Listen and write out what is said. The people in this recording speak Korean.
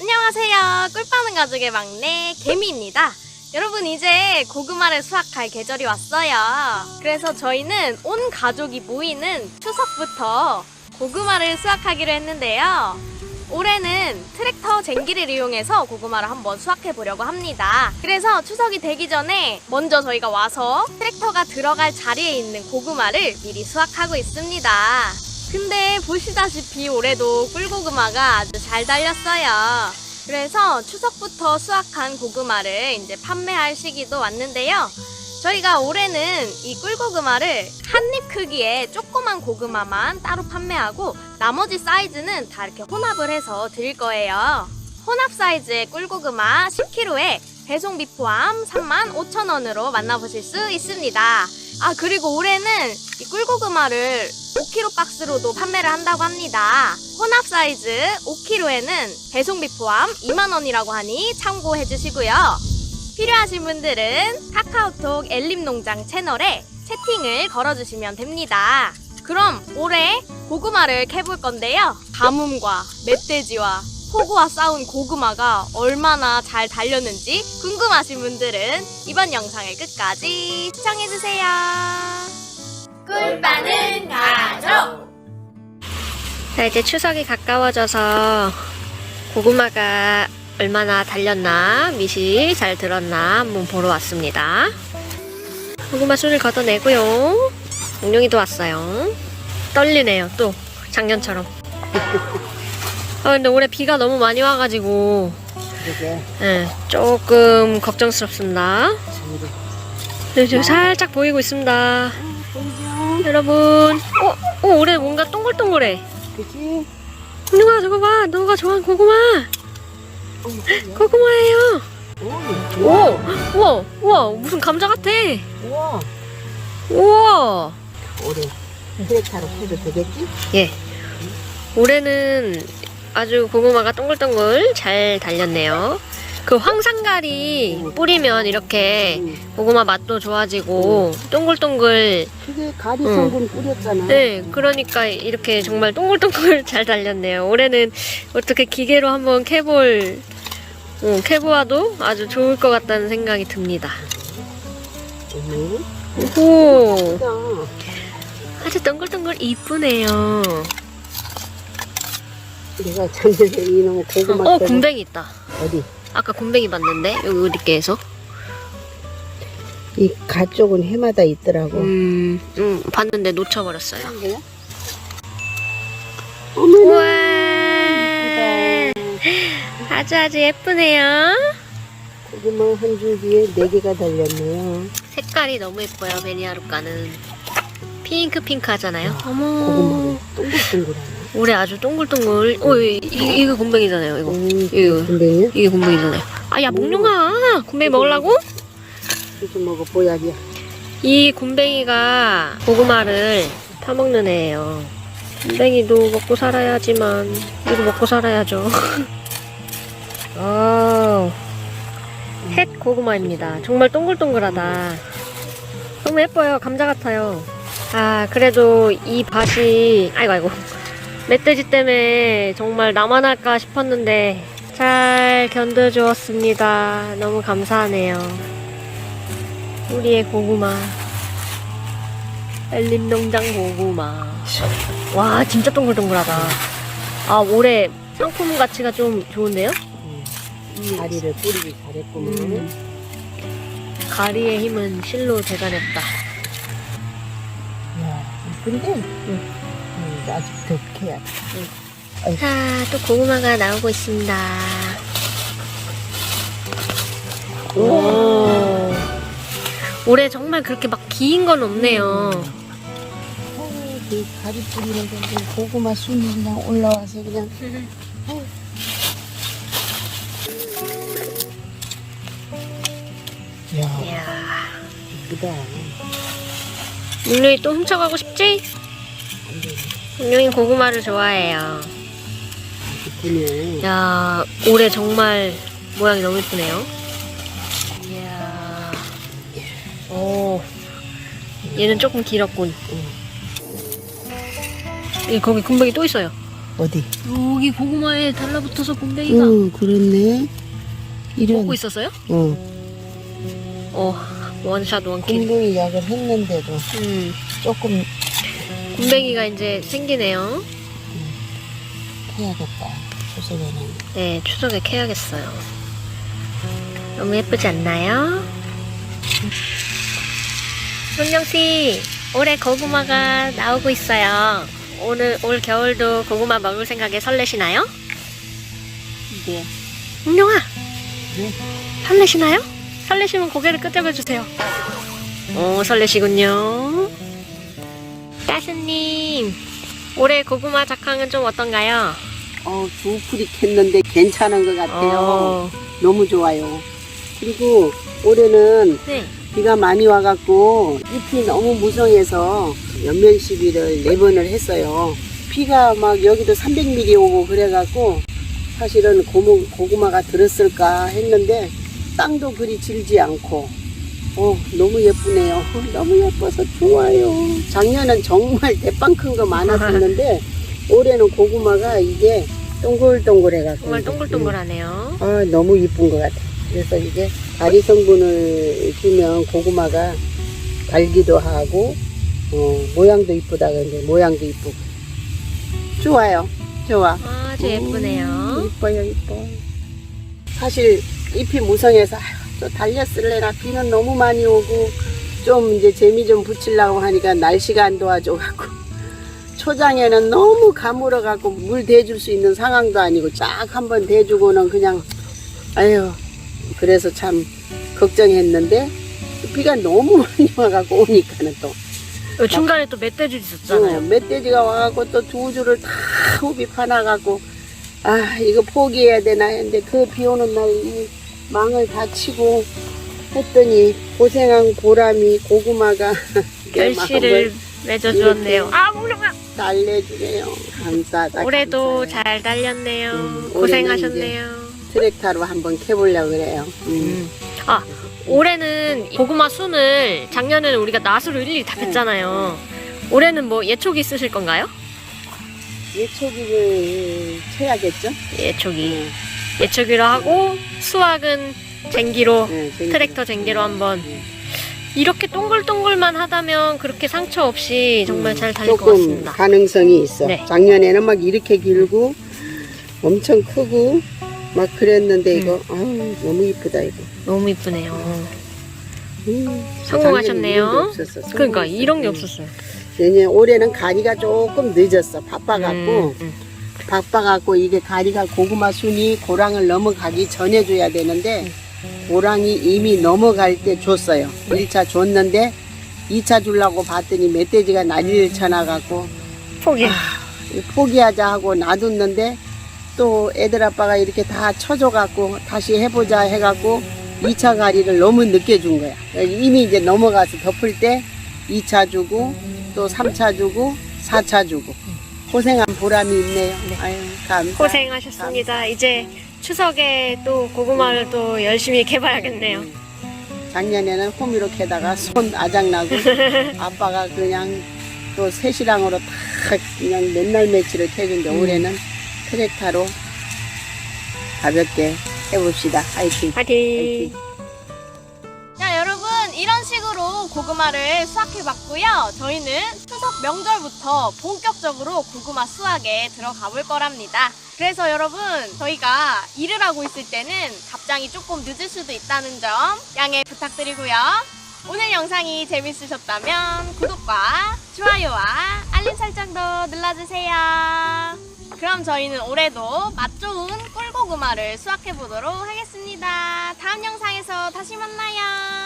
안녕하세요. 꿀빠는 가족의 막내 개미입니다. 여러분 이제 고구마를 수확할 계절이 왔어요. 그래서 저희는 온 가족이 모이는 추석부터 고구마를 수확하기로 했는데요. 올해는 트랙터 쟁기를 이용해서 고구마를 한번 수확해 보려고 합니다. 그래서 추석이 되기 전에 먼저 저희가 와서 트랙터가 들어갈 자리에 있는 고구마를 미리 수확하고 있습니다. 근데 보시다시피 올해도 꿀고구마가 아주 잘 달렸어요. 그래서 추석부터 수확한 고구마를 이제 판매할 시기도 왔는데요. 저희가 올해는 이 꿀고구마를 한 입 크기의 조그만 고구마만 따로 판매하고 나머지 사이즈는 다 이렇게 혼합을 해서 드릴 거예요. 혼합 사이즈의 꿀고구마 10kg에 배송비 포함 35,000원으로 만나보실 수 있습니다. 아, 그리고 올해는 이 꿀고구마를 5kg 박스로도 판매를 한다고 합니다. 혼합 사이즈 5kg에는 배송비 포함 2만원이라고 하니 참고해 주시고요. 필요하신 분들은 카카오톡 엘림농장 채널에 채팅을 걸어주시면 됩니다. 그럼 올해 고구마를 캐볼 건데요. 가뭄과 멧돼지와 폭우와 싸운 고구마가 얼마나 잘 달렸는지 궁금하신 분들은 이번 영상을 끝까지 시청해주세요. 꿀빠는 가족! 자, 이제 추석이 가까워져서 고구마가 얼마나 달렸나, 밑이 잘 들었나 한번 보러 왔습니다. 고구마 술을 걷어내고요. 공룡이도 왔어요. 떨리네요, 또. 작년처럼. 아, 근데 올해 비가 너무 많이 와가지고, 예, 조금 걱정스럽습니다. 네, 지금 살짝 보이고 있습니다. 여러분, 어, 어, 올해 뭔가 동글동글해. 그치? 공룡아, 저거 봐. 너가 좋아하는 고구마. 고구마예요. 오, 오, 우와, 우와, 무슨 감자 같아. 우와 우와. 올해 트랙타로 해도 되겠지? 예. 올해는 아주 고구마가 동글동글 잘 달렸네요. 그 황산가리 뿌리면 이렇게 고구마 맛도 좋아지고 동글동글 그게 가리 응. 성분 뿌렸잖아 네, 그러니까 이렇게 정말 동글동글 잘 달렸네요. 올해는 어떻게 기계로 한번 캐볼, 어, 캐보아도 아주 좋을 것 같다는 생각이 듭니다. 응. 오, 진짜 아주 동글동글 이쁘네요. 내가 작년에 이놈 고구마 어, 때문에 굼벵이 있다. 어디? 아까 굼벵이 봤는데 여기 우리께에서. 이 가쪽은 해마다 있더라고 음, 음, 봤는데 놓쳐버렸어요. 우와. 아주 아주 예쁘네요. 고구마 한 줄기에 네 개가 달렸네요 색깔이 너무 예뻐요, 베니아루카는. 핑크 핑크 하잖아요. 고구마가 어머. 동글동글하네 올해 아주 동글동글. 어, 이, 이, 이거 곰뱅이잖아요, 이거. 음, 이거. 근데요? 이게 곰뱅이잖아요. 아, 야, 몽룡아! 곰뱅이 먹으려고? 이거 먹어 보약이야 이 곰뱅이가 고구마를 타먹는 애예요. 곰뱅이도 먹고 살아야지만, 이거 먹고 살아야죠. 어, 햇 고구마입니다. 정말 동글동글하다. 너무 예뻐요. 감자 같아요. 아, 그래도 이 밭이, 아이고, 아이고. 멧돼지 때문에 정말 나만 할까 싶었는데, 잘 견뎌주었습니다. 너무 감사하네요. 우리의 고구마. 엘림농장 고구마. 와, 진짜 동글동글하다. 아, 올해 상품 가치가 좀 좋은데요? 이 다리를 뿌리기 잘했구만 음. 가리의 힘은 실로 대단했다. 야 이쁜데? 응. 아직 더 캐야 돼 자, 또 고구마가 나오고 있습니다. 오. 올해 정말 그렇게 막 긴 건 없네요. 어, 그 가리 뿌리는 고구마 순이 그냥 올라와서 그냥 야 이야. 이쁘다 물룡이 또 훔쳐가고 싶지? 물룡이 고구마를 좋아해요. 이쁘네 야, 올해 정말 모양이 너무 예쁘네요. 이야. 오. 얘는 조금 길었군. 예, 거기 금방이 또 있어요. 어디? 여기 고구마에 달라붙어서 곰뱅이가 응, 그렇네. 이런, 먹고 있었어요? 어, 어, 원샷 원킬. 곰뱅이 약을 했는데도 음, 조금 곰뱅이가 이제 생기네요. 해야겠다. 조선에는. 네, 추석에 캐야겠어요. 너무 예쁘지 않나요? 손영 씨, 올해 고구마가 나오고 있어요. 오늘 올 겨울도 고구마 먹을 생각에 설레시나요? 네. 은영아, 네. 설레시나요? 설레시면 고개를 끄덕여 주세요. 오, 설레시군요. 따스님, 올해 고구마 작황은 좀 어떤가요? 어, 두 풀이 캤는데 괜찮은 것 같아요. 어, 너무 좋아요. 그리고 올해는 네. 비가 많이 와갖고 잎이 너무 무성해서 연면 시비를 네 번을 했어요. 비가 막 여기도 300mm 오고 그래갖고 사실은 고무, 고구마가 들었을까 했는데 땅도 그리 질지 않고 어, 너무 예쁘네요. 어, 너무 예뻐서 좋아요. 작년은 정말 대빵 큰 거 많았었는데 올해는 고구마가 이게 동글동글해갖고 정말 동글동글하네요. 아, 너무 이쁜 것 같아. 그래서 이게 가리 성분을 주면 고구마가 달기도 하고, 어, 모양도 이쁘다. 근데 모양도 이쁘고. 좋아요. 좋아. 아주 예쁘네요. 음, 이뻐요, 이뻐. 사실 잎이 무성해서 또 달렸을래나 비는 너무 많이 오고 좀 이제 재미 좀 붙이려고 하니까 날씨가 안 도와줘갖고 초장에는 너무 가물어갖고 물 대줄 수 있는 상황도 아니고 쫙 한번 대주고는 그냥 아유 그래서 참 걱정했는데 비가 너무 많이 와갖고 오니까는 또 어, 중간에 또 멧돼지 어, 있었잖아요. 멧돼지가 와갖고 또 두 줄을 다 호비 파놔갖고 아 이거 포기해야 되나 했는데 그 비 오는 날이 망을 다 치고 했더니 고생한 보람이 고구마가 결실을 맺어주었네요. 아, 물렁아! 달래주네요 감사하다 올해도 감사해요. 잘 달렸네요. 음, 고생하셨네요. 트랙타로 한번 캐보려고 그래요 음. 음. 아, 올해는 고구마 순을 작년에는 우리가 낫으로 일일이 다 네. 뺐잖아요. 올해는 뭐 예초기 쓰실 건가요? 예초기를 쳐야겠죠? 예초기. 네, 예초기로 하고 수확은 쟁기로 네, 쟁기. 트랙터 쟁기로 한번 네. 이렇게 동글동글만 하다면 그렇게 상처 없이 정말 잘 달릴 것 조금 같습니다. 가능성이 있어. 네. 작년에는 막 이렇게 길고 엄청 크고 막 그랬는데 음. 이거 아유, 너무 이쁘다 이거. 너무 이쁘네요. 음, 성공하셨네요. 작년에 이런 게 없었어. 그러니까 성공했어. 이런 게 음. 없었어요. 내년 올해는 가리가 조금 늦었어. 바빠갖고 음, 음. 바빠갖고 이게 가리가 고구마 순이 고랑을 넘어가기 전에 줘야 되는데 고랑이 이미 넘어갈 때 줬어요. 1차 줬는데 2차 주려고 봤더니 멧돼지가 난리를 쳐나갖고 포기. 포기하자 하고 놔뒀는데 또 애들 아빠가 이렇게 다 쳐줘갖고 다시 해보자 해갖고 2차 가리를 너무 늦게 준 거야. 이미 이제 넘어가서 덮을 때 2차 주고 또 3차 주고 4차 주고 고생한 보람이 있네요. 아유, 감사. 고생하셨습니다. 이제 추석에 또 고구마를 또 열심히 캐봐야겠네요. 작년에는 호미로 캐다가 손 아작나고 아빠가 그냥 또 새시랑으로 다 그냥 맨날 며칠을 캐준데 음. 올해는 트랙타로 가볍게 해봅시다. 화이팅. 자, 여러분, 식으로 고구마를 수확해봤고요. 저희는 추석 명절부터 본격적으로 고구마 수확에 들어가 볼 거랍니다. 그래서 여러분, 저희가 일을 하고 있을 때는 답장이 조금 늦을 수도 있다는 점 양해 부탁드리고요. 오늘 영상이 재밌으셨다면 구독과 좋아요와 알림 설정도 눌러주세요. 그럼 저희는 올해도 맛 좋은 꿀고구마를 수확해 보도록 하겠습니다. 다음 영상에서 다시 만나요.